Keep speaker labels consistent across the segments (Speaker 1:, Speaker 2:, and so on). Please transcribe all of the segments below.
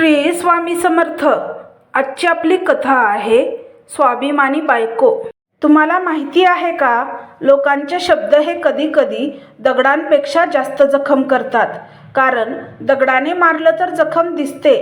Speaker 1: श्री स्वामी समर्थ. आजची आपली कथा आहे स्वाभिमानी बायको. तुम्हाला माहिती आहे का लोकांचे शब्द हे कधी कधी दगडांपेक्षा जास्त जखम करतात. कारण दगडाने मारलं तर जखम दिसते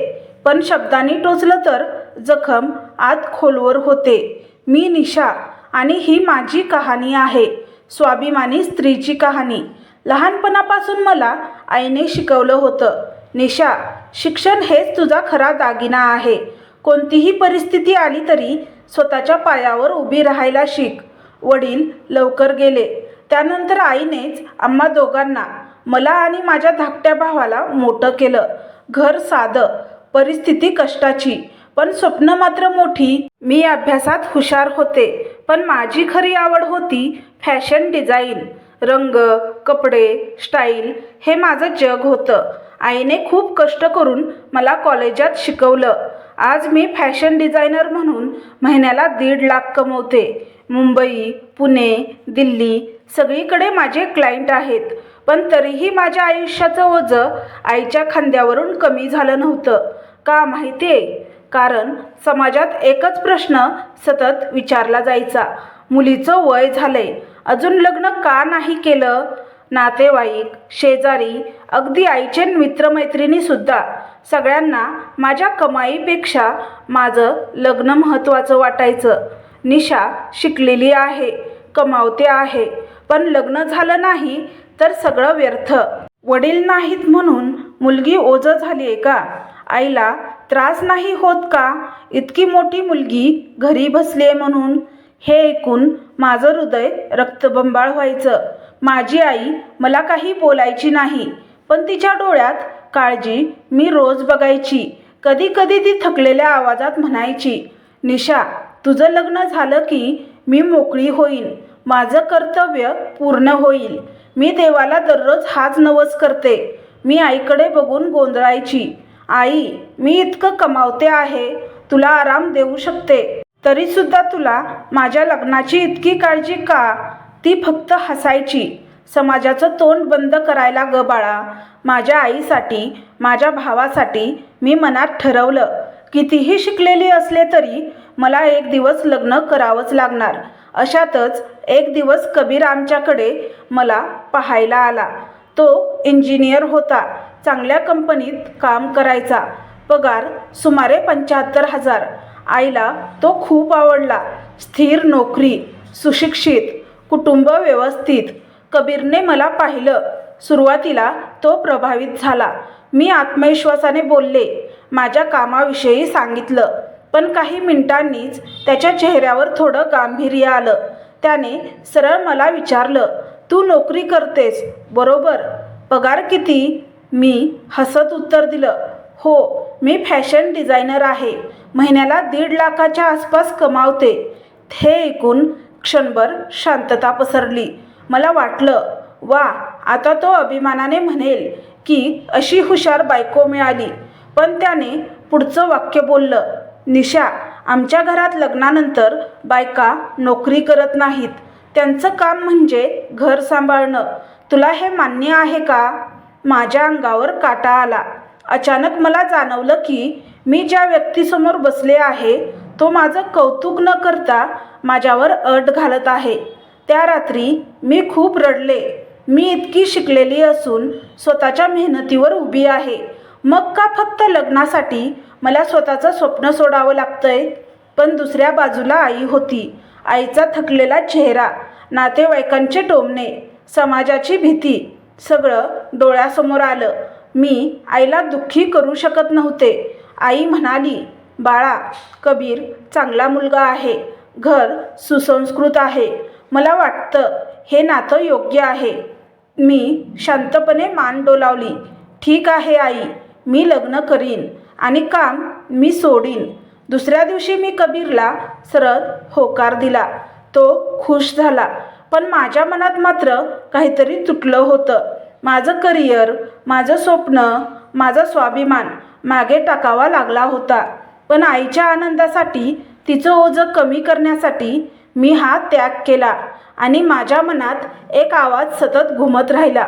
Speaker 1: पण शब्दाने टोचलं तर जखम आत खोलवर होते. मी निशा आणि ही माझी कहाणी आहे स्वाभिमानी स्त्रीची कहाणी. लहानपणापासून मला आईने शिकवलं होतं. निशा शिक्षण हेच तुझा खरा दागिना आहे. कोणतीही परिस्थिती आली तरी स्वतःच्या पायावर उभी राहायला शिक. वडील लवकर गेले. त्यानंतर आईनेच आम्हा दोघांना मला आणि माझ्या धाकट्या भावाला मोठं केलं. घर साधं परिस्थिती कष्टाची. पण स्वप्न मात्र मोठी. मी अभ्यासात हुशार होते. पण माझी खरी आवड होती फॅशन डिझाईन. रंग कपडे स्टाईल हे माझं जग होतं. आईने खूप कष्ट करून मला कॉलेजात शिकवलं. आज मी फॅशन डिझायनर म्हणून महिन्याला दीड लाख कमवते. मुंबई पुणे दिल्ली सगळीकडे माझे क्लायंट आहेत. पण तरीही माझ्या आयुष्याचं ओझं आईच्या खांद्यावरून कमी झालं नव्हतं. का माहिती आहे कारण समाजात एकच प्रश्न सतत विचारला जायचा. मुलीचं वय झालंय. अजून लग्न का नाही केलं? नातेवाईक शेजारी अगदी आईचे मित्रमैत्रिणीसुद्धा सगळ्यांना माझ्या कमाईपेक्षा माझं लग्न महत्त्वाचं वाटायचं. निशा शिकलेली आहे कमावते आहे. पण लग्न झालं नाही तर सगळं व्यर्थ. वडील नाहीत म्हणून मुलगी ओझं झाली आहे का? आईला त्रास नाही होत का? इतकी मोठी मुलगी घरी बसली आहे म्हणून? हे ऐकून माझं हृदय रक्तबंबाळ व्हायचं. माझी आई मला काही बोलायची नाही. पण तिच्या डोळ्यात काळजी मी रोज बघायची. कधी कधी ती थकलेल्या आवाजात म्हणायची निशा तुझं लग्न झालं की मी मोकळी होईन. माझं कर्तव्य पूर्ण होईल. मी देवाला दररोज हाच नवस करते. मी आईकडे बघून गोंधळायची. आई मी इतकं कमावते आहे. तुला आराम देऊ शकते. तरीसुद्धा तुला माझ्या लग्नाची इतकी काळजी का? ती फक्त हसायची. समाजाचं तोंड बंद करायला ग बाळा. माझ्या आईसाठी माझ्या भावासाठी मी मनात ठरवलं कितीही शिकलेली असले तरी मला एक दिवस लग्न करावंच लागणार. अशातच एक दिवस कबीर आमच्याकडे मला पाहायला आला. तो इंजिनियर होता चांगल्या कंपनीत काम करायचा. पगार सुमारे पंच्याहत्तर हजार. आईला तो खूप आवडला. स्थिर नोकरी सुशिक्षित कुटुंब व्यवस्थित कबीरने मला पाहिलं. सुरुवातीला तो प्रभावित झाला. मी आत्मविश्वासाने बोलले माझ्या कामाविषयी सांगितलं पण काही मिनिटांनीच त्याच्या चेहऱ्यावर थोडं गांभीर्य आलं. त्याने सरळ मला विचारलं तू नोकरी करतेस बरोबर? पगार किती? मी हसत उत्तर दिलं हो मी फॅशन डिझायनर आहे. महिन्याला दीड लाखाच्या आसपास कमावते. हे ऐकून क्षणभर शांतता पसरली. मला वाटलं वा आता तो अभिमानाने म्हणेल की अशी हुशार बायको मिळाली. पण त्याने पुढचं वाक्य बोललं निशा आमच्या घरात लग्नानंतर बायका नोकरी करत नाहीत. त्यांचं काम म्हणजे घर सांभाळणं. तुला हे मान्य आहे का? माझ्या अंगावर काटा आला. अचानक मला जाणवलं की मी ज्या व्यक्तीसमोर बसले आहे तो माझं कौतुक न करता माझ्यावर अट घालत आहे. त्या रात्री मी खूप रडले. मी इतकी शिकलेली असून स्वतःच्या मेहनतीवर उभी आहे. मग का फक्त लग्नासाठी मला स्वतःचं स्वप्न सोडावं लागतंय? पण दुसऱ्या बाजूला आई होती. आईचा थकलेला चेहरा नातेवाईकांचे टोमणे समाजाची भीती सगळं डोळ्यासमोर आलं. मी आईला दुःखी करू शकत नव्हते. आई म्हणाली बाळा कबीर चांगला मुलगा आहे. घर सुसंस्कृत आहे. मला वाटतं हे नातं योग्य आहे. मी शांतपणे मान डोलावली. ठीक आहे आई. मी लग्न करीन आणि काम मी सोडीन. दुसऱ्या दिवशी मी कबीरला सरळ होकार दिला. तो खुश झाला. पण माझ्या मनात मात्र काहीतरी तुटलं होतं. माझं करिअर माझं स्वप्न माझा स्वाभिमान मागे टाकावा लागला होता. पण आईच्या आनंदासाठी तिचं ओझं कमी करण्यासाठी मी हा त्याग केला आणि माझ्या मनात एक आवाज सतत घुमत राहिला.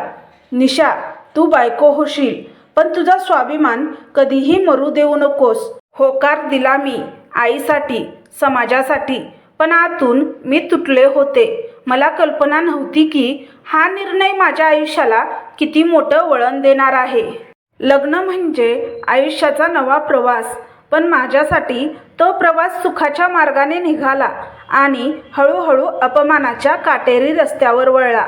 Speaker 1: निशा तू बायको होशील पण तुझा स्वाभिमान कधीही मरू देऊ नकोस. होकार दिला मी आईसाठी समाजासाठी पण आतून मी तुटले होते. मला कल्पना नव्हती की हा निर्णय माझ्या आयुष्याला किती मोठं वळण देणार आहे. लग्न म्हणजे आयुष्याचा नवा प्रवास. पण माझ्यासाठी तो प्रवास सुखाच्या मार्गाने निघाला आणि हळूहळू अपमानाच्या काटेरी रस्त्यावर वळला.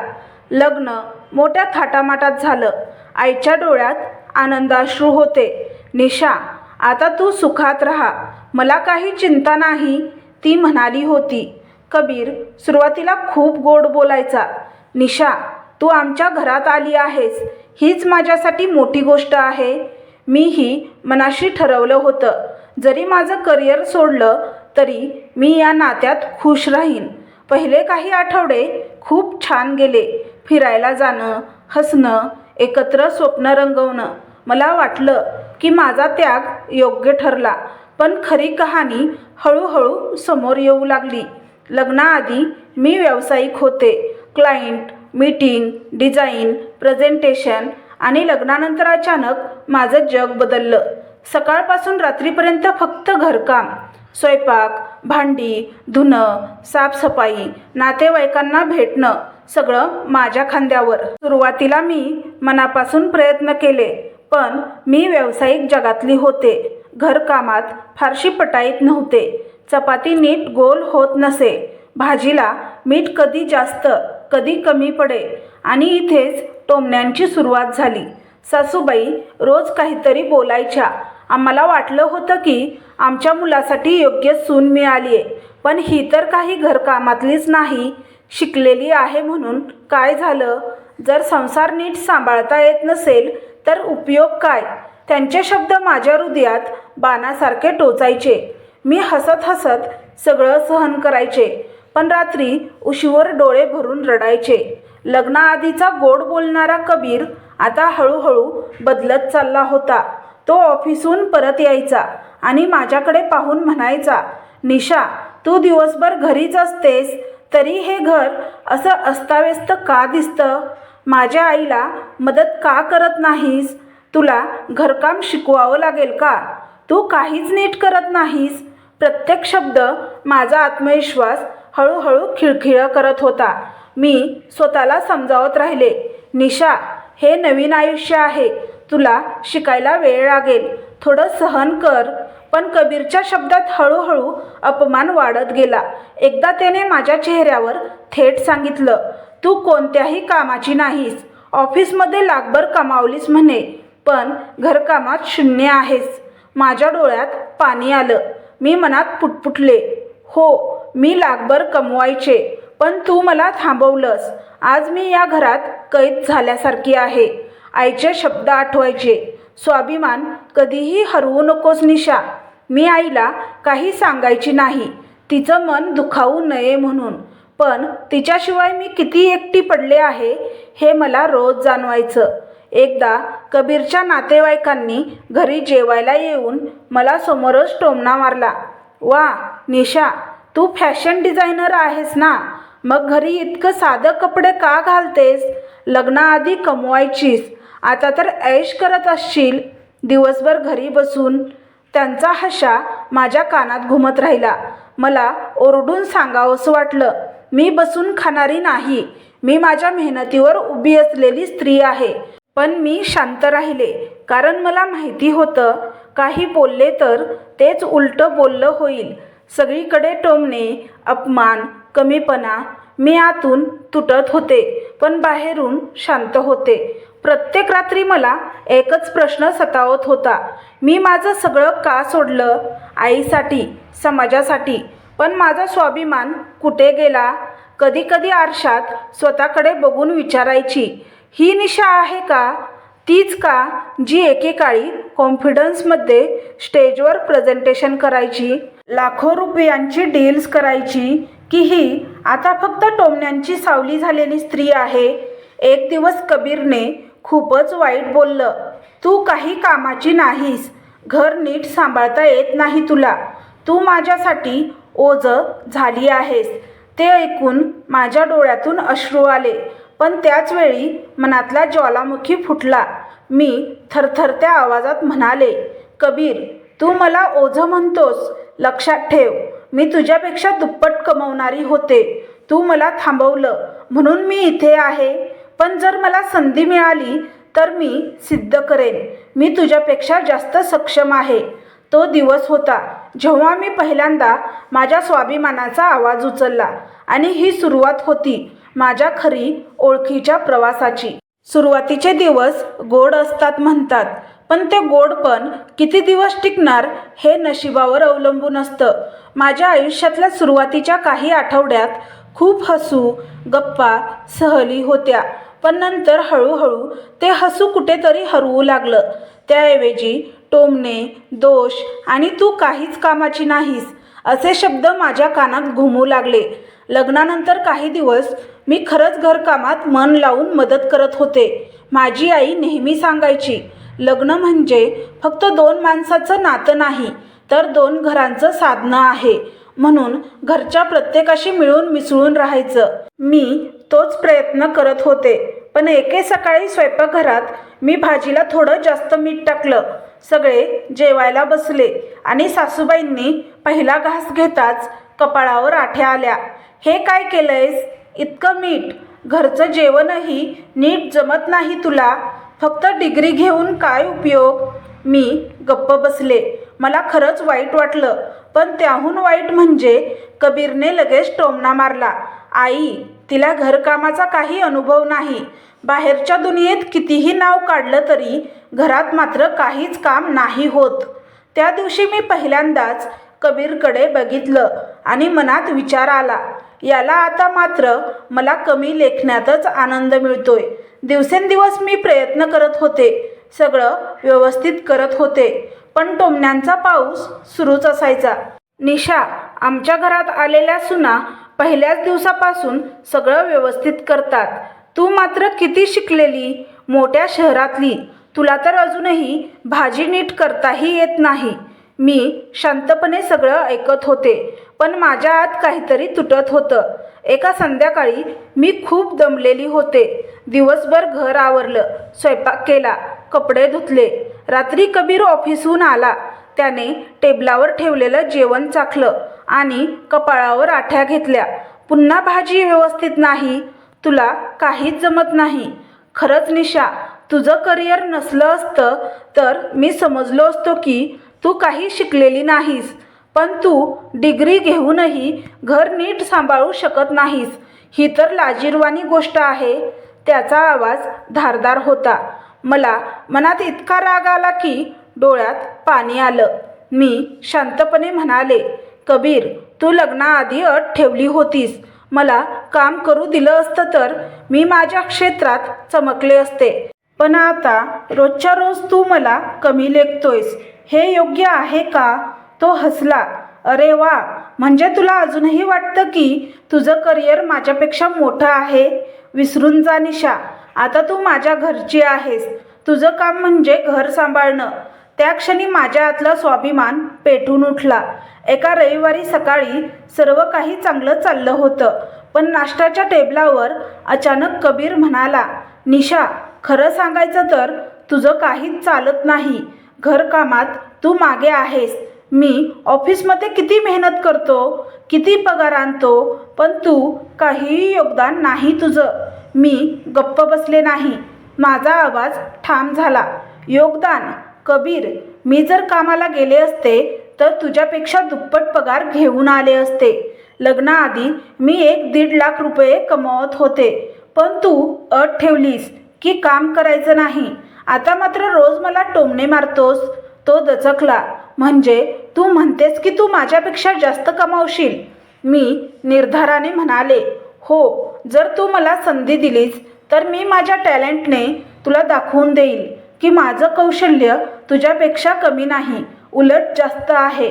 Speaker 1: लग्न मोठ्या थाटामाटात झालं. आईच्या डोळ्यात आनंदाश्रू होते. निशा आता तू सुखात राहा. मला काही चिंता नाही ती म्हणाली होती. कबीर सुरुवातीला खूप गोड बोलायचा. निशा तू आमच्या घरात आली आहेस. हीच माझ्यासाठी मोठी गोष्ट आहे. मीही मनाशी ठरवलं होतं. जरी माझं करिअर सोडलं तरी मी या नात्यात खुश राहीन. पहिले काही आठवडे खूप छान गेले. फिरायला जाणं हसणं एकत्र स्वप्न रंगवणं. मला वाटलं की माझा त्याग योग्य ठरला पण खरी कहाणी हळूहळू समोर येऊ लागली. लग्नाआधी मी व्यावसायिक होते. क्लायंट मीटिंग डिझाईन प्रेझेंटेशन आणि लग्नानंतर अचानक माझं जग बदललं. सकाळपासून रात्रीपर्यंत फक्त घरकाम स्वयंपाक भांडी धुणं साफसफाई नातेवाईकांना भेटणं सगळं माझ्या खांद्यावर. सुरुवातीला मी मनापासून प्रयत्न केले पण मी व्यावसायिक जगातली होते. घरकामात फारशी पटाईत नव्हते. चपाती नीट गोल होत नसे. भाजीला मीठ कधी जास्त कधी कमी पडे आणि इथेच टोमण्यांची सुरुवात झाली. सासूबाई रोज काहीतरी बोलायच्या. आम्हाला वाटलं होतं की आमच्या मुलासाठी योग्य सून मिळाली आहे पण ही तर काही घरकामातलीच नाही. शिकलेली आहे म्हणून काय झालं? जर संसार नीट सांभाळता येत नसेल तर उपयोग काय? त्यांचे शब्द माझ्या हृदयात बाणासारखे टोचायचे. मी हसत हसत सगळं सहन करायचे. पण रात्री उशीवर डोळे भरून रडायचे. लग्नाआधीचा गोड बोलणारा कबीर आता हळूहळू बदलत चालला होता. तो ऑफिसहून परत यायचा आणि माझ्याकडे पाहून म्हणायचा निशा तू दिवसभर घरीच असतेस तरी हे घर असं अस्ताव्यस्त का दिसतं? माझ्या आईला मदत का करत नाहीस? तुला घरकाम शिकवावं लागेल का? तू काहीच नीट करत नाहीस? प्रत्येक शब्द माझा आत्मविश्वास हळूहळू खिळखिळं करत होता. मी स्वतःला समजावत राहिले निशा हे नवीन आयुष्य आहे. तुला शिकायला वेळ लागेल. थोडं सहन कर. पण कबीरच्या शब्दात हळूहळू अपमान वाढत गेला. एकदा त्याने माझ्या चेहऱ्यावर थेट सांगितलं तू कोणत्याही कामाची नाहीस. ऑफिसमध्ये लाखभर कमावलीस म्हणे पण घरकामात शून्य आहेस. माझ्या डोळ्यात पाणी आलं. मी मनात पुटपुटले हो मी लाखभर कमवायचे पण तू मला थांबवलंस. आज मी या घरात कैद झाल्यासारखी आहे. आईचे शब्द आठवायचे. स्वाभिमान कधीही हरवू नकोस निशा. मी आईला काही सांगायची नाही. तिचं मन दुखावू नये म्हणून. पण तिच्याशिवाय मी किती एकटी पडले आहे हे मला रोज जाणवायचं. एकदा कबीरच्या नातेवाईकांनी घरी जेवायला येऊन मला समोरच टोमणा मारला. वा निशा तू फॅशन डिझायनर आहेस ना? मग घरी इतकं साधं कपडे का घालतेस? लग्नाआधी कमवायचीस. आता तर ऐश करत असशील. दिवसभर घरी बसून. त्यांचा हशा माझ्या कानात घुमत राहिला. मला ओरडून सांगावंसं वाटलं. मी बसून खाणारी नाही. मी माझ्या मेहनतीवर उभी असलेली स्त्री आहे. पण मी शांत राहिले. कारण मला माहिती होतं काही बोलले तर तेच उलटं बोललं होईल. सगळीकडे टोमणे अपमान कमीपणा मी आतून तुटत होते पण बाहेरून शांत होते. प्रत्येक रात्री मला एकच प्रश्न सतावत होता. मी माझं सगळं का सोडलं? आईसाठी समाजासाठी पण माझा स्वाभिमान कुठे गेला? कधी कधी आरशात स्वतःकडे बघून विचारायची ही निशा आहे का? तीच का? जी एकेकाळी कॉन्फिडन्समध्ये स्टेजवर प्रेझेंटेशन करायची. लाखो रुपयांची डील्स करायची की ही आता फक्त टोमण्यांची सावली झालेली स्त्री आहे. एक दिवस कबीरने खूपच वाईट बोललं तू काही कामाची नाहीस घर नीट सांभाळता येत नाही तुला. तू माझ्यासाठी ओझ झाली आहेस. ते ऐकून माझ्या डोळ्यातून अश्रू आले पण त्याच वेळी मनातला ज्वालामुखी फुटला. मी थरथरत्या आवाजात म्हणाले कबीर तू मला ओझं म्हणतोस लक्षात ठेव. मी तुझ्यापेक्षा दुप्पट कमवणारी होते. तू मला थांबवलं म्हणून मी इथे आहे. पण जर मला संधी मिळाली तर मी सिद्ध करेन. मी तुझ्यापेक्षा जास्त सक्षम आहे. तो दिवस होता जेव्हा मी पहिल्यांदा माझ्या स्वाभिमानाचा आवाज उचलला आणि ही सुरुवात होती माझ्या खरी ओळखीच्या प्रवासाची. सुरुवातीचे दिवस गोड असतात म्हणतात पण ते गोड पण किती दिवस टिकणार हे नशिबावर अवलंबून असतं. माझ्या आयुष्यातल्या सुरुवातीच्या काही आठवड्यात खूप हसू गप्पा सहली होत्या. पण नंतर हळूहळू ते हसू कुठेतरी हरवू लागलं. त्याऐवजी टोमणे दोष आणि तू काहीच कामाची नाहीस असे शब्द माझ्या कानात घुमू लागले. लग्नानंतर काही दिवस मी खरंच घरकामात मन लावून मदत करत होते. माझी आई नेहमी सांगायची लग्न म्हणजे फक्त दोन माणसाचं नातं नाही तर दोन घरांचं साधनं आहे. म्हणून घरच्या प्रत्येकाशी मिळून मिसळून राहायचं. मी तोच प्रयत्न करत होते पण एके सकाळी स्वयंपाकघरात मी भाजीला थोडं जास्त मीठ टाकलं. सगळे जेवायला बसले आणि सासूबाईंनी पहिला घास घेताच कपाळावर आठ्या आल्या. हे काय केलंयस? इतकं मीठ. घरचं जेवणही नीट जमत नाही तुला. फक्त डिग्री घेऊन काय उपयोग? मी गप्प बसले. मला खरंच वाईट वाटलं पण त्याहून वाईट म्हणजे कबीरने लगेच टोमणा मारला. आई तिला घरकामाचा काही अनुभव नाही. बाहेरच्या दुनियेत कितीही नाव काढलं तरी घरात मात्र काहीच काम नाही होत. त्या दिवशी मी पहिल्यांदाच कबीरकडे बघितलं आणि मनात विचार आला. याला आता मात्र मला कमी लेखण्यातच आनंद मिळतोय. दिवसेंदिवस मी प्रयत्न करत होते. सगळं व्यवस्थित करत होते. पण टोमण्यांचा पाऊस सुरूच असायचा. निशा आमच्या घरात आलेल्या सुना पहिल्याच दिवसापासून सगळं व्यवस्थित करतात. तू मात्र किती शिकलेली? मोठ्या शहरातली. तुला तर अजूनही भाजी नीट करताही येत नाही. मी शांतपणे सगळं ऐकत होते. पण माझ्या आत काहीतरी तुटत होतं. एका संध्याकाळी मी खूप दमलेली होते. दिवसभर घर आवरलं स्वयंपाक केला कपडे धुतले. रात्री कबीर ऑफिसहून आला. त्याने टेबलावर ठेवलेलं जेवण चाखलं आणि कपाळावर आठ्या घेतल्या. पुन्हा भाजी व्यवस्थित नाही. तुला काहीच जमत नाही. खरंच निशा तुझं करिअर नसलं असतं तर मी समजलो असतो की तू काही शिकलेली नाहीस. पण तू डिग्री घेऊनही घर नीट सांभाळू शकत नाहीस. ही तर लाजीरवाणी गोष्ट आहे. त्याचा आवाज धारदार होता. मला मनात इतका राग आला की डोळ्यात पाणी आलं. मी शांतपणे म्हणाले कबीर तू लग्नाआधी अट ठेवली होतीस. मला काम करू दिलं असतं तर मी माझ्या क्षेत्रात चमकले असते. पण आता रोजच्या रोज तू मला कमी लेखतोयस. हे योग्य आहे का? तो हसला. अरे वा म्हणजे तुला अजूनही वाटतं की तुझं करिअर माझ्यापेक्षा मोठं आहे? विसरून जा निशा. आता तू माझ्या घरची आहेस. तुझं काम म्हणजे घर सांभाळणं. त्या क्षणी माझ्या आतला स्वाभिमान पेटून उठला. एका रविवारी सकाळी सर्व काही चांगलं चाललं होतं पण नाश्त्याच्या टेबलावर अचानक कबीर म्हणाला निशा खरं सांगायचं तर तुझं काहीच चालत नाही. घरकामात तू मागे आहेस. मी ऑफिसमध्ये किती मेहनत करतो किती पगार आणतो पण तू काहीही योगदान नाही तुझं. मी गप्प बसले नाही. माझा आवाज ठाम झाला. योगदान कबीर मी जर कामाला गेले असते तर तुझ्यापेक्षा दुप्पट पगार घेऊन आले असते. लग्नाआधी मी एक दीड लाख रुपये कमवत होते पण तू अट ठेवलीस की काम करायचं नाही. आता मात्र रोज मला टोमणे मारतोस. तो दचकला. म्हणजे तू म्हणतेस की तू माझ्यापेक्षा जास्त कमावशील. मी निर्धाराने म्हणाले हो जर तू मला संधी दिलीस तर मी माझ्या टॅलेंटने तुला दाखवून देईल की माझं कौशल्य तुझ्यापेक्षा कमी नाही उलट जास्त आहे.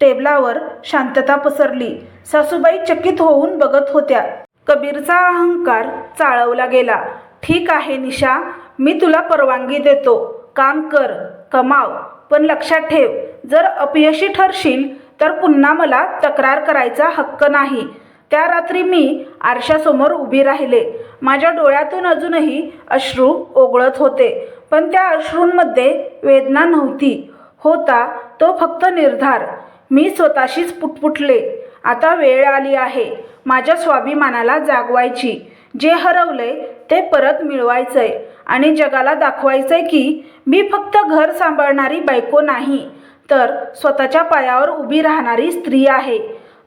Speaker 1: टेबलावर शांतता पसरली. सासूबाई चकित होऊन बघत होत्या. कबीरचा अहंकार चाळवला गेला. ठीक आहे निशा मी तुला परवानगी देतो. काम कर कमाव पण लक्षात ठेव. जर अपयशी ठरशील तर पुन्हा मला तक्रार करायचा हक्क नाही. त्या रात्री मी आरशासमोर उभी राहिले. माझ्या डोळ्यातून अजूनही अश्रू ओघळत होते पण त्या अश्रूंमध्ये वेदना नव्हती. होता तो फक्त निर्धार. मी स्वतःशीच पुटपुटले. आता वेळ आली आहे माझ्या स्वाभिमानाला जागवायची. जे हरवले ते परत मिळवायचंय. आणि जगाला दाखवायचंय की मी फक्त घर सांभाळणारी बायको नाही. तर स्वतःच्या पायावर उभी राहणारी स्त्री आहे.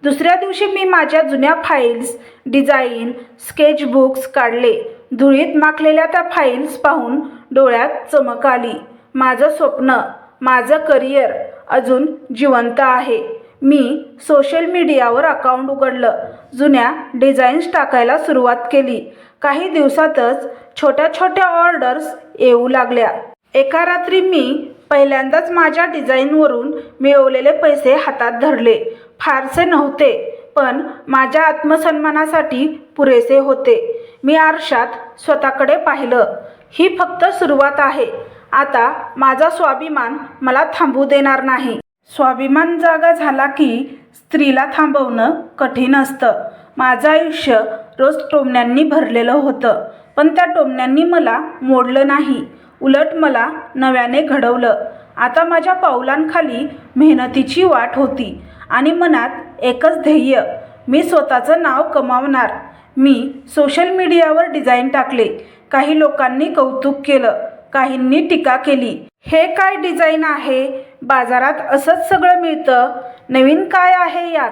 Speaker 1: दुसऱ्या दिवशी मी माझ्या जुन्या फाईल्स डिझाईन स्केचबुक्स काढले. धुळीत माखलेल्या त्या फाईल्स पाहून डोळ्यात चमक आली. माझं स्वप्न माझं करिअर अजून जिवंत आहे. मी सोशल मीडियावर अकाउंट उघडलं. जुन्या डिझाईन्स टाकायला सुरुवात केली. काही दिवसातच छोट्या छोट्या ऑर्डर्स येऊ लागल्या. एका रात्री मी पहिल्यांदाच माझ्या डिझाईनवरून मिळवलेले पैसे हातात धरले. फारसे नव्हते पण माझ्या आत्मसन्मानासाठी पुरेसे होते. मी आरशात स्वतःकडे पाहिलं. ही फक्त सुरुवात आहे. आता माझा स्वाभिमान मला थांबू देणार नाही. स्वाभिमान जागा झाला की स्त्रीला थांबवणं कठीण असतं. माझं आयुष्य रोज टोमण्यांनी भरलेलं होतं पण त्या टोमण्यांनी मला मोडलं नाही. उलट मला नव्याने घडवलं. आता माझ्या पावलांखाली मेहनतीची वाट होती आणि मनात एकच ध्येय मी स्वतःचं नाव कमावणार. मी सोशल मीडियावर डिझाईन टाकले. काही लोकांनी कौतुक केलं काहींनी टीका केली. हे काय डिझाईन आहे? बाजारात असंच सगळं मिळतं? नवीन काय आहे यात?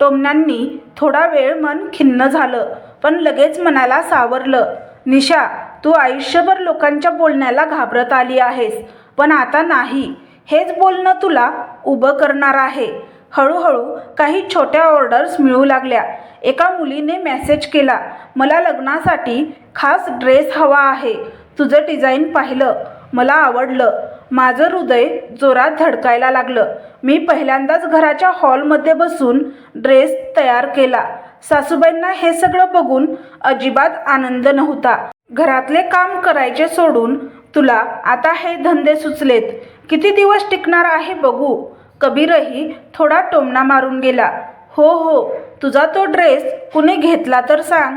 Speaker 1: टोमण्यांनी थोडा वेळ मन खिन्न झालं पण लगेच मनाला सावरलं. निशा तू आयुष्यभर लोकांच्या बोलण्याला घाबरत आली आहेस. पण आता नाही. हेच बोलणं तुला उभं करणार आहे. हळूहळू काही छोट्या ऑर्डर्स मिळू लागल्या. एका मुलीने मेसेज केला मला लग्नासाठी खास ड्रेस हवा आहे. तुझं डिझाईन पाहिलं. मला आवडलं. माझं हृदय जोरात धडकायला लागलं. मी पहिल्यांदाच घराच्या हॉलमध्ये बसून ड्रेस तयार केला. सासूबाईंना हे सगळं बघून अजिबात आनंद नव्हता. घरातले काम करायचे सोडून तुला आता हे धंदे सुचलेत. किती दिवस टिकणार आहे बघू. कबीरही थोडा टोमणा मारून गेला. हो हो तुझा तो ड्रेस कुणी घेतला तर सांग.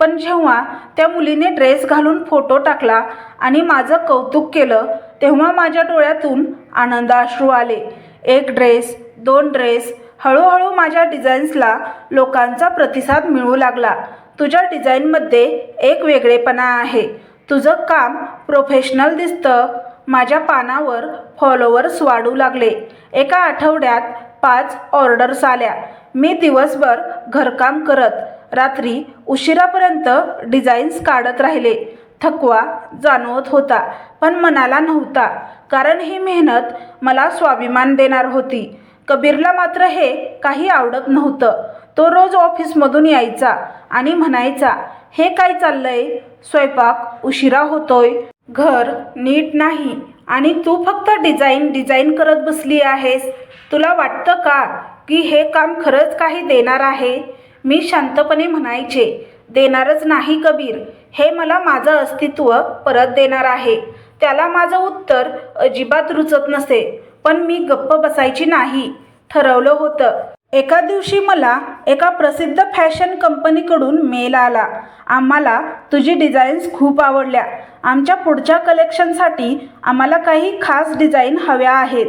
Speaker 1: पण जेव्हा त्या मुलीने ड्रेस घालून फोटो टाकला आणि माझं कौतुक केलं तेव्हा माझ्या डोळ्यातून आनंदाश्रू आले. एक ड्रेस दोन ड्रेस हळूहळू माझ्या डिझाईन्सला लोकांचा प्रतिसाद मिळू लागला. तुझ्या डिझाईनमध्ये एक वेगळेपणा आहे. तुझं काम प्रोफेशनल दिसतं. माझ्या पानावर फॉलोवर्स वाढू लागले. एका आठवड्यात पाच ऑर्डर्स आल्या. मी दिवसभर घरकाम करत रात्री उशिरापर्यंत डिझाईन्स काढत राहिले. थकवा जाणवत होता पण मनाला नव्हता कारण ही मेहनत मला स्वाभिमान देणार होती. कबीरला मात्र हे काही आवडत नव्हतं. तो रोज ऑफिसमधून यायचा आणि म्हणायचा हे काय चाललंय? स्वयंपाक उशिरा होतोय. घर नीट नाही आणि तू फक्त डिझाईन डिझाईन करत बसली आहेस. तुला वाटतं का की हे काम खरंच काही देणार आहे मी शांतपणे म्हणायचे देणारच नाही कबीर. हे मला माझं अस्तित्व परत देणार आहे. त्याला माझं उत्तर अजिबात रुचत नसे. पण मी गप्प बसायची नाही. ठरवलं होतं एका दिवशी मला एका प्रसिद्ध फॅशन कंपनीकडून मेल आला. आम्हाला तुझी डिझाईन्स खूप आवडल्या. आमच्या पुढच्या कलेक्शनसाठी आम्हाला काही खास डिझाईन हव्या आहेत.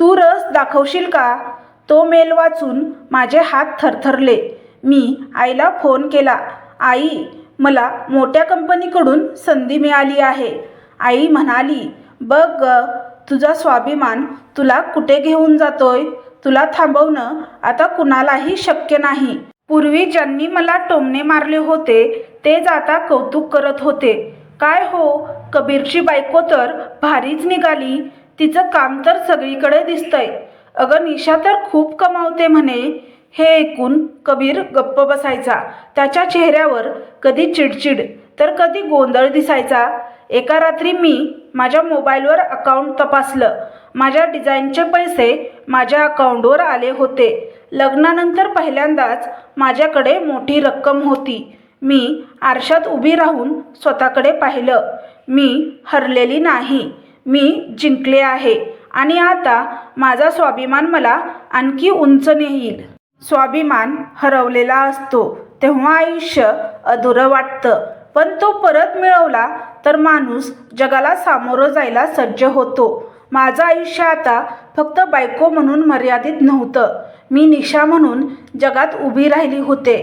Speaker 1: तू रस दाखवशील का? तो मेल वाचून माझे हात थरथरले. मी आईला फोन केला. आई मला मोठ्या कंपनीकडून संधी मिळाली आहे. आई म्हणाली बघ ग तुझा स्वाभिमान तुला कुठे घेऊन जातोय? तुला थांबवणं आता कुणालाही शक्य नाही. पूर्वी ज्यांनी मला टोमणे मारले होते तेच आता कौतुक करत होते. काय हो कबीरची बायको तर भारीच निघाली. तिचं काम तर सगळीकडे दिसतंय. अगं निशा तर खूप कमावते म्हणे. हे ऐकून कबीर गप्प बसायचा. त्याच्या चेहऱ्यावर कधी चिडचिड तर कधी गोंधळ दिसायचा. एका रात्री मी माझ्या मोबाईलवर अकाउंट तपासलं. माझ्या डिझाईनचे पैसे माझ्या अकाउंटवर आले होते. लग्नानंतर पहिल्यांदाच माझ्याकडे मोठी रक्कम होती. मी आरशात उभी राहून स्वतःकडे पाहिलं. मी हरलेली नाही. मी जिंकले आहे. आणि आता माझा स्वाभिमान मला आणखी उंच नेईल. स्वाभिमान हरवलेला असतो. तेव्हा आयुष्य अधुरं वाटतं. पण तो परत मिळवला तर माणूस जगाला सामोरं जायला सज्ज होतो. माझं आयुष्य आता फक्त बायको म्हणून मर्यादित नव्हतं. मी निशा म्हणून जगात उभी राहिली होते.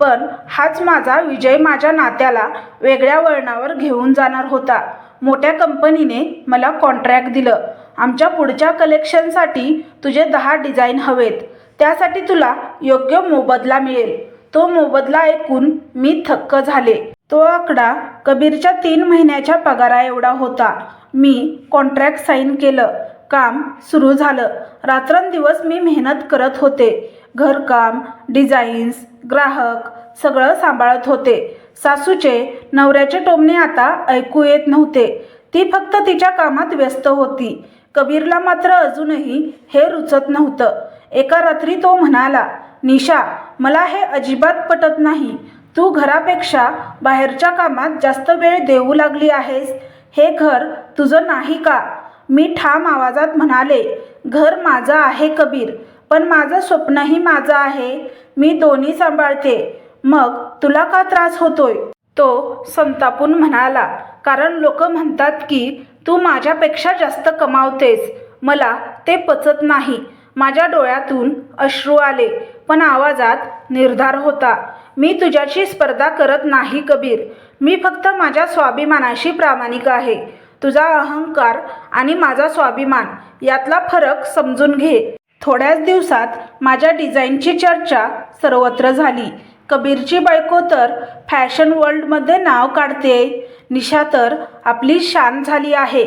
Speaker 1: पण हाच माझा विजय माझ्या नात्याला वेगळ्या वळणावर घेऊन जाणार होता. मोठ्या कंपनीने मला कॉन्ट्रॅक्ट दिलं. आमच्या पुढच्या कलेक्शनसाठी तुझे दहा डिझाईन हवेत. त्यासाठी तुला योग्य मोबदला मिळेल. तो मोबदला ऐकून मी थक्क झाले. तो आकडा कबीरच्या तीन महिन्याच्या पगारा एवढा होता. मी कॉन्ट्रॅक्ट साईन केलं. काम सुरू झालं. रात्रंदिवस मी मेहनत करत होते. घरकाम डिझाईन्स ग्राहक सगळं सांभाळत होते. सासूचे नवऱ्याचे टोमणे आता ऐकू येत नव्हते. ती फक्त तिच्या कामात व्यस्त होती. कबीरला मात्र अजूनही हे रुचत नव्हतं. एका रात्री तो म्हणाला निशा मला हे अजिबात पटत नाही. तू घरापेक्षा बाहेरच्या कामात जास्त वेळ देऊ लागली आहेस. हे घर तुझं नाही का? मी ठाम आवाजात म्हणाले घर माझं आहे कबीर पण माझं स्वप्नही माझं आहे. मी दोन्ही सांभाळते. मग तुला का त्रास होतोय? तो संतापून म्हणाला कारण लोक म्हणतात की तू माझ्यापेक्षा जास्त कमावतेस. मला ते पचत नाही. माझ्या डोळ्यातून अश्रू आले पण आवाजात निर्धार होता मी तुझ्याशी स्पर्धा करत नाही कबीर. मी फक्त माझ्या स्वाभिमानाशी प्रामाणिक आहे. तुझा अहंकार आणि माझा स्वाभिमान यातला फरक समजून घे. थोड्याच दिवसात माझ्या डिझाईनची चर्चा सर्वत्र झाली. कबीरची बायको तर फॅशन वर्ल्डमध्ये नाव काढते. निशा तर आपली शान झाली आहे.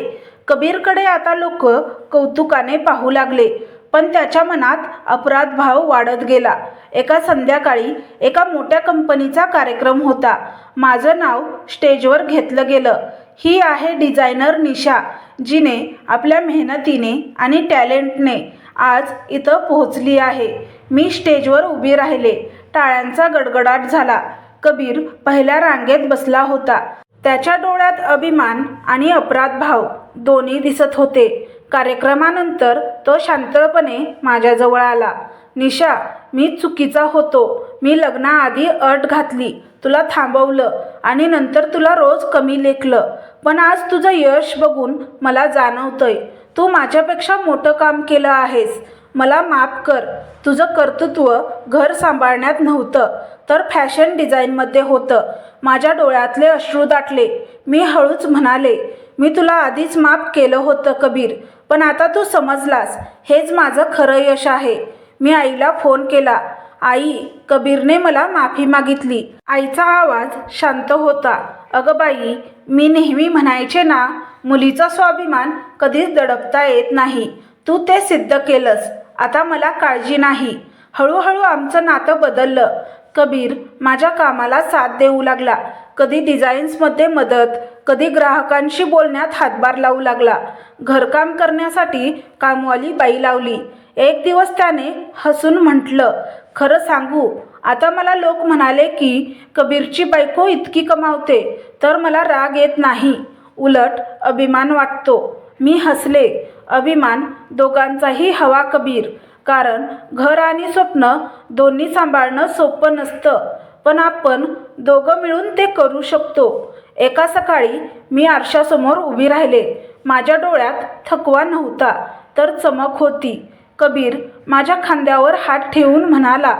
Speaker 1: कबीरकडे आता लोक कौतुकाने पाहू लागले. पण त्याच्या मनात अपराध भाव वाढत गेला. एका संध्याकाळी एका मोठ्या कंपनीचा कार्यक्रम होता. माझं नाव स्टेजवर घेतलं गेलं. ही आहे डिझायनर निशा जिने आपल्या मेहनतीने आणि टॅलेंटने आज इथं पोहोचली आहे. मी स्टेजवर उभी राहिले. टाळ्यांचा गडगडाट झाला. कबीर पहिल्या रांगेत बसला होता. त्याच्या डोळ्यात अभिमान आणि अपराध भाव दोन्ही दिसत होते. कार्यक्रमानंतर तो शांतपणे माझ्याजवळ आला. निशा मी चुकीचा होतो. मी लग्नाआधी अट घातली. तुला थांबवलं आणि नंतर तुला रोज कमी लेखलं. पण आज तुझं यश बघून मला जाणवतंय. तू माझ्यापेक्षा मोठं काम केलं आहेस. मला माफ कर. तुझं कर्तृत्व घर सांभाळण्यात नव्हतं. तर फॅशन डिझाईनमध्ये होतं. माझ्या डोळ्यातले अश्रू दाटले. मी हळूच म्हणाले मी तुला आधीच माफ केलं होतं कबीर पण आता तू समजलास हेच माझं खरं यश आहे. मी आईला फोन केला. आई कबीरने मला माफी मागितली. आईचा आवाज शांत होता. अगं बाई मी नेहमी म्हणायचे ना मुलीचा स्वाभिमान कधीच दडपता येत नाही. तू ते सिद्ध केलंस. आता मला काळजी नाही. हळूहळू आमचं नातं बदललं. कबीर माझ्या कामाला साथ देऊ लागला. कधी डिझाईन्समध्ये मदत कधी ग्राहकांशी बोलण्यात हातभार लावू लागला. घरकाम करण्यासाठी कामवाली बाई लावली. एक दिवस त्याने हसून म्हटलं खरं सांगू आता मला लोक म्हणाले की कबीरची बायको इतकी कमावते तर मला राग येत नाही. उलट अभिमान वाटतो. मी हसले. अभिमान दोघांचाही हवा कबीर. कारण घर आणि स्वप्न दोन्ही सांभाळणं सोपं नसतं. पण आपण दोघं मिळून ते करू शकतो. एका सकाळी मी आरशासमोर उभी राहिले. माझ्या डोळ्यात थकवा नव्हता तर चमक होती. कबीर माझ्या खांद्यावर हात ठेवून म्हणाला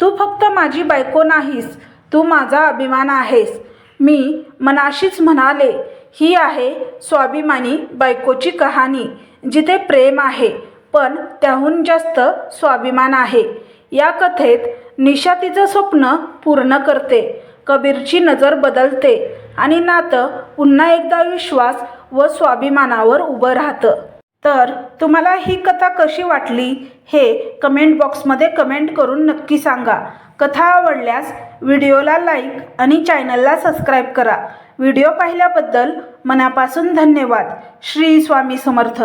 Speaker 1: तू फक्त माझी बायको नाहीस तू माझा अभिमान आहेस मी मनाशीच म्हणाले ही आहे स्वाभिमानी बायकोची कहाणी जिथे प्रेम आहे पण त्याहून जास्त स्वाभिमान आहे. या कथेत निशा तिचं स्वप्न पूर्ण करते. कबीरची नजर बदलते. आणि नातं पुन्हा एकदा विश्वास व स्वाभिमानावर उभं राहतं. तर तुम्हाला ही कथा कशी वाटली हे कमेंट बॉक्समध्ये कमेंट करून नक्की सांगा. कथा आवडल्यास व्हिडिओला लाईक आणि चॅनलला सबस्क्राईब करा. व्हिडिओ पाहिल्याबद्दल मनापासून धन्यवाद. श्री स्वामी समर्थ.